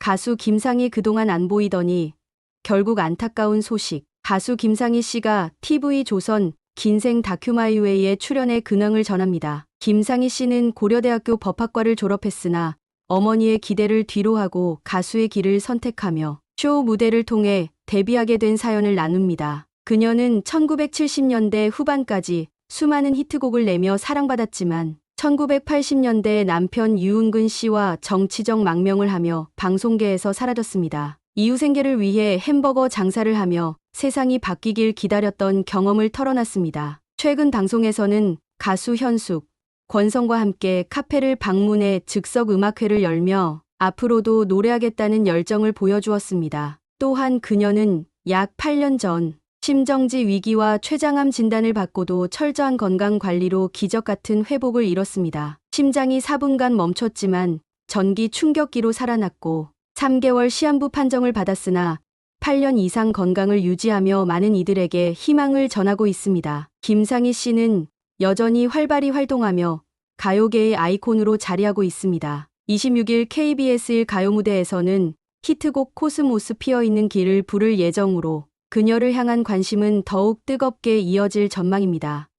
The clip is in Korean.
가수 김상희 그동안 안 보이더니 결국 안타까운 소식. 가수 김상희 씨가 TV 조선 긴생 다큐마이웨이에 출연해 근황을 전합니다. 김상희 씨는 고려대학교 법학과를 졸업했으나 어머니의 기대를 뒤로하고 가수의 길을 선택하며 쇼 무대를 통해 데뷔하게 된 사연을 나눕니다. 그녀는 1970년대 후반까지 수많은 히트곡을 내며 사랑받았지만 1980년대 남편 유은근 씨와 정치적 망명을 하며 방송계에서 사라졌습니다. 이후 생계를 위해 햄버거 장사를 하며 세상이 바뀌길 기다렸던 경험을 털어놨습니다. 최근 방송에서는 가수 현숙, 권성과 함께 카페를 방문해 즉석 음악회를 열며 앞으로도 노래하겠다는 열정을 보여주었습니다. 또한 그녀는 약 8년 전 심정지 위기와 췌장암 진단을 받고도 철저한 건강 관리로 기적 같은 회복을 이뤘습니다. 심장이 4분간 멈췄지만 전기 충격기로 살아났고 3개월 시한부 판정을 받았으나 8년 이상 건강을 유지하며 많은 이들에게 희망을 전하고 있습니다. 김상희 씨는 여전히 활발히 활동하며 가요계의 아이콘으로 자리하고 있습니다. 26일 KBS 1 가요 무대에서는 히트곡 코스모스 피어있는 길을 부를 예정으로 그녀를 향한 관심은 더욱 뜨겁게 이어질 전망입니다.